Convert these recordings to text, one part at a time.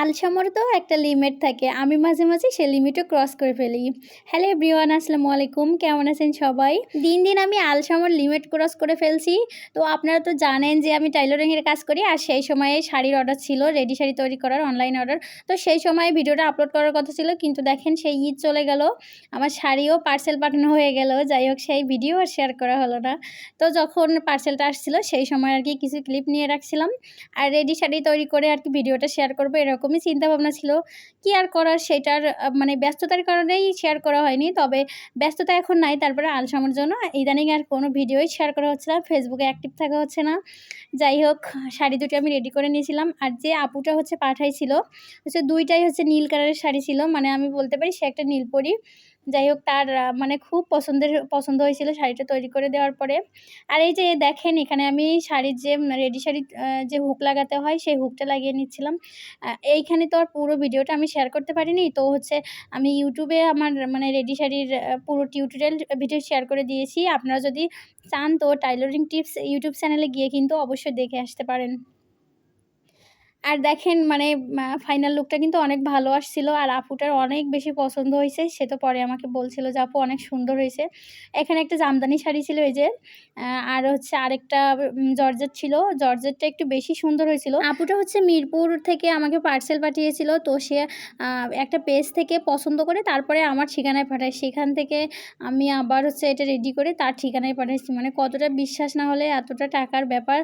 আলসামর তো একটা লিমিট থাকে। আমি মাঝে মাঝে সে লিমিটও ক্রস করে ফেলি। হ্যালো এভরিওয়ান আসসালামু আলাইকুম। কেমন আছেন সবাই? দিন দিন আমি আলসামর লিমিট ক্রস করে ফেলছি। তো আপনারা তো জানেন যে আমি টাইলরিংয়ের কাজ করি। আর সেই সময়ে শাড়ির অর্ডার ছিল রেডি শাড়ি তৈরি করার অনলাইন অর্ডার তো সেই সময় ভিডিওটা আপলোড করার কথা ছিল, কিন্তু দেখেন সেই ঈদ চলে গেল। আমার শাড়িও পার্সেল পাঠানো হয়ে গেল। যাই হোক, সেই ভিডিও আর শেয়ার করা হলো না। তো যখন পার্সেলটা আসছিল, সেই সময় আর কি কিছু ক্লিপ নিয়ে রাখছিলাম। আর রেডি শাড়ি তৈরি করে আর কি ভিডিওটা শেয়ার করব এরকমই চিন্তাভাবনা ছিল। কি আর করার সেটার মানে ব্যস্ততার কারণেই শেয়ার করা হয়নি। তবে ব্যস্ততা এখন নাই, তারপরে আলসামের জন্য ইদানিং আর কোনো ভিডিওই শেয়ার করা হচ্ছে না ফেসবুকে অ্যাক্টিভ থাকা হচ্ছে না। যাই হোক, শাড়ি দুটি আমি রেডি করে নিয়েছিলাম। আর যে আপুটা হচ্ছে পাঠাইছিল, হচ্ছে দুইটাই হচ্ছে নীল কালারের শাড়ি ছিল। মানে আমি বলতে পারি সে একটা নীল পরি। যাই হোক তার মানে খুব পছন্দের পছন্দ হয়েছিল শাড়িটা তৈরি করে দেওয়ার পরে। আর এই যে দেখেন এখানে আমি শাড়ির যে রেডি আহ, যে হুক লাগাতে হয় সেই হুকটা লাগিয়ে নিচ্ছিলাম। এইখানে তো আর পুরো ভিডিওটা আমি শেয়ার করতে পারিনি। তো হচ্ছে আমি ইউটিউবে আমার মানে রেডি শাড়ির পুরো টিউটোরিয়াল ভিডিও শেয়ার করে দিয়েছি। আপনারা যদি চান তো টাইলরিং টিপস ইউটিউব চ্যানেলে গিয়ে কিন্তু অবশ্যই দেখে আসতে পারেন। আর দেখেন মানে ফাইনাল লুকটা কিন্তু অনেক ভালো আসছিল আর আপুটার অনেক বেশি পছন্দ হয়েছে। সে তো পরে আমাকে বলছিল যে, আপু, অনেক সুন্দর হয়েছে। এখানে একটা জামদানি শাড়ি ছিল এই যে আর হচ্ছে আরেকটা জর্জেট ছিল। জর্জেটটা একটু বেশি সুন্দর হয়েছিল। আপুটা হচ্ছে মিরপুর থেকে আমাকে পার্সেল পাঠিয়েছিল। তো সে একটা পেজ থেকে পছন্দ করে তারপরে আমার ঠিকানায় পাঠায়। সেখান থেকে আমি আবার হচ্ছে এটা রেডি করে তার ঠিকানায় পাঠাইছি। মানে কতটা বিশ্বাস না হলে এতটা টাকার ব্যাপার।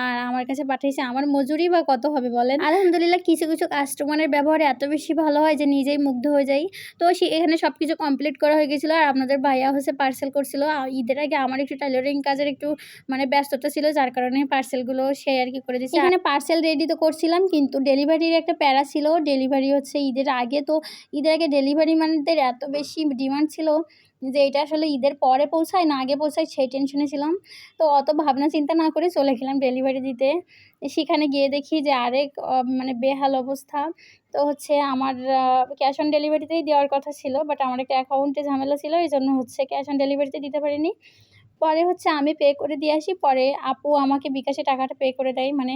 আর আমার কাছে পাঠিয়েছে। আমার মজুরি বা কত হবে বলেন? আলহামদুলিল্লাহ কিছু কিছু কাস্টমারের ব্যবহার এত বেশি ভালো হয় যে নিজেই মুগ্ধ হয়ে যাই। তো সে এখানে সব কিছু কমপ্লিট করা হয়ে গেছিল আর আপনাদের ভাইয়া হচ্ছে পার্সেল করছিল। ঈদের আগে আমার একটু টাইলরিং কাজের একটু মানে ব্যস্ততা ছিল যার কারণে পার্সেলগুলো সে আর কি করে দিচ্ছে এখানে পার্সেল রেডি তো করছিলাম কিন্তু ডেলিভারির একটা প্যারা ছিল। ডেলিভারি হচ্ছে ঈদের আগে তো ঈদের আগে ডেলিভারি মানদের এত বেশি ডিমান্ড ছিল যে এটা আসলে ঈদের পরে পৌঁছায় না আগে পৌঁছায় সেই টেনশনে ছিলাম। তো অত ভাবনা চিন্তা না করে চলে গেলাম ডেলিভারি দিতে। সেখানে গিয়ে দেখি যে আরেক মানে বেহাল অবস্থা। তো হচ্ছে আমার ক্যাশ অন ডেলিভারিতেই দেওয়ার কথা ছিল বাট আমার একটা অ্যাকাউন্টে ঝামেলা ছিল এই জন্য হচ্ছে ক্যাশ অন ডেলিভারিতে দিতে পারিনি। পরে হচ্ছে আমি পে করে দিয়ে আসি, পরে আপু আমাকে বিকাশে টাকাটা পে করে দেয়। মানে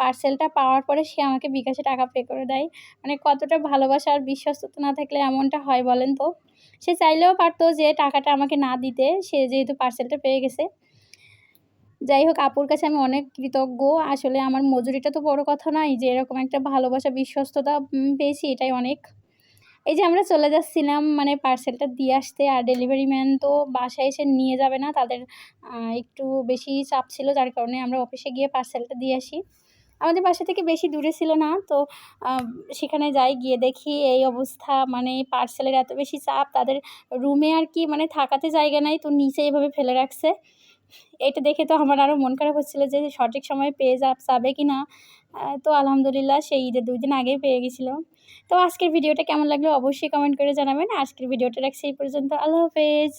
পার্সেলটা পাওয়ার পরে সে আমাকে বিকাশে টাকা পে করে দেয়। মানে কতটা ভালোবাসা আর বিশ্বস্ততা না থাকলে এমনটা হয় বলেন তো? সে চাইলেও পারতো যে টাকাটা আমাকে না দিতে, সে যেহেতু পার্সেলটা পেয়ে গেছে। যাই হোক, আপুর কাছে আমি অনেক কৃতজ্ঞ। আসলে আমার মজুরিটা তো বড় কথা নয় যে এরকম একটা ভালোবাসা, বিশ্বস্ততা পেয়েছি এটাই অনেক। এই যে আমরা চলে যাচ্ছিলাম মানে পার্সেলটা দিয়ে আসতে আর ডেলিভারি ম্যান তো বাসায় এসে নিয়ে যাবে না, তাদের একটু বেশি চাপ ছিল, যার কারণে আমরা অফিসে গিয়ে পার্সেলটা দিয়ে আসি। আমাদের বাসা থেকে বেশি দূরে ছিল না, তো সেখানে যাই, গিয়ে দেখি এই অবস্থা মানে পার্সেলের এত বেশি চাপ, তাদের রুমে আর কি মানে থাকাতে জায়গা নাই, তো নিচে এভাবে ফেলে রাখছে। এটা দেখে তো আমার আরও মন খারাপ হচ্ছিল যে সঠিক সময় পেয়ে যা যাবে কি না তো আলহামদুলিল্লাহ সেই ঈদের দুই দিন আগেই পেয়ে গেছিল। তো আজকের ভিডিওটা কেমন লাগল অবশ্যই কমেন্ট করে জানাবেন। আজকের ভিডিওটা রাখছি এই পর্যন্ত। আল্লাহ হাফেজ।